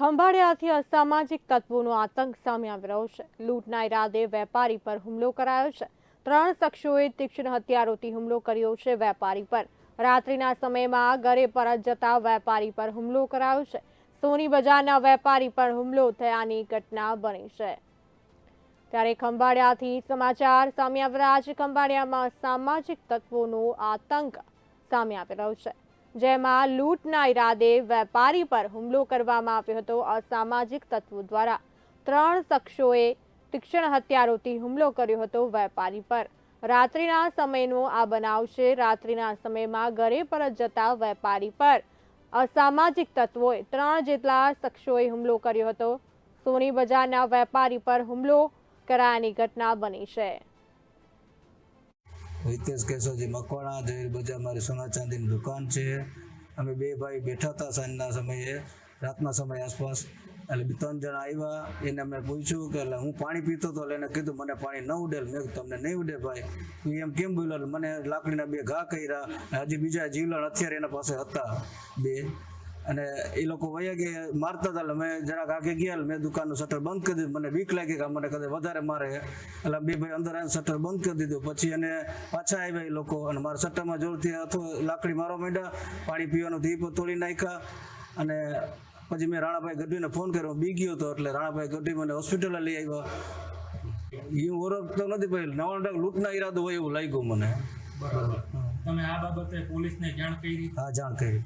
ખંભાળિયાથી અસામાજિક તત્વોનો આતંક સામે આવી રહ્યો છે. લૂંટના ઈરાદે વેપારી પર હુમલો કરાયો છે. ત્રણ શખ્સોએ તીક્ષ્ણ હથિયારોથી હુમલો કર્યો છે વેપારી પર. રાત્રિના સમયમાં ઘરે પરત જતા વેપારી પર હુમલો કરાયો છે. સોની બજારના વેપારી પર હુમલો થયાની ઘટના બની છે. ત્યારે ખંભાળિયાથી સમાચાર સામે આવી રહ્યા છે. ખંભાળિયામાં સામાજિક તત્વોનો આતંક સામે આવી રહ્યો છે. જેમાં લૂંટના ઈરાદે વેપારી પર હુમલો કરવામાં આવ્યો હતો અસામાજિક તત્વો દ્વારા. ત્રણ શખ્સોએ તીક્ષ્ણ હથિયારોથી હુમલો કર્યો હતો વેપારી પર. રાત્રિના સમયનો આ બનાવ છે. રાત્રિના સમયમાં ઘરે પરત જતા વેપારી પર અસામાજિક તત્વોએ ત્રણ જેટલા શખ્સોએ હુમલો કર્યો હતો. સોની બજારના વેપારી પર હુમલો કરાયાની ઘટના બની છે. હિતેશ કેશવજી મકવાણા જહીર બજાર મારી સોના ચાંદીની દુકાન છે. અમે બે ભાઈ બેઠા હતા સાંજના સમયે, રાતના સમય આસપાસ. એટલે ત્રણ જણા આવ્યા, એને મેં પૂછ્યું કે એટલે હું પાણી પીતો હતો? એટલે એને કીધું, મને પાણી ન ઉડેલ મેં તમને નહીં ઉડે ભાઈ? તું એમ કેમ બોલ્યો? મને લાકડીના બે ઘા કર્યા. હજી બીજા જીવલણ અત્યારે એના પાસે હતા. બે. અને એ લોકો વયા ગયા મારતા હતા. મેં જરાક આગે ગયા મેં દુકાનનું શટર બંધ કરી દીધું. મને બીક લાગી કે મને કદાચ વધારે મારે. એટલે બે ભાઈ અંદર આવીને શટર બંધ કરી દીધું. પછી એને પાછા આવ્યા એ લોકો. અને મારા શટરમાં જોરથી હાથો લાકડી મારવા માંડ્યા. પાણી પીવાનું દીપ તોડી નાખ્યા. અને પછી મેં રાણાભાઈ ગઢવીને ફોન કર્યો. બી ગયો હતો એટલે રાણાભાઈ ગઢવી મને હોસ્પિટલે લઈ આવ્યા. એ ઓળખતો નથી ભાઈ નવા લૂંટના ઈરાદો હોય એવું લાગ્યું મને. બરાબર. તમે આ બાબતે પોલીસને જાણ કરી? હા જાણ કરી.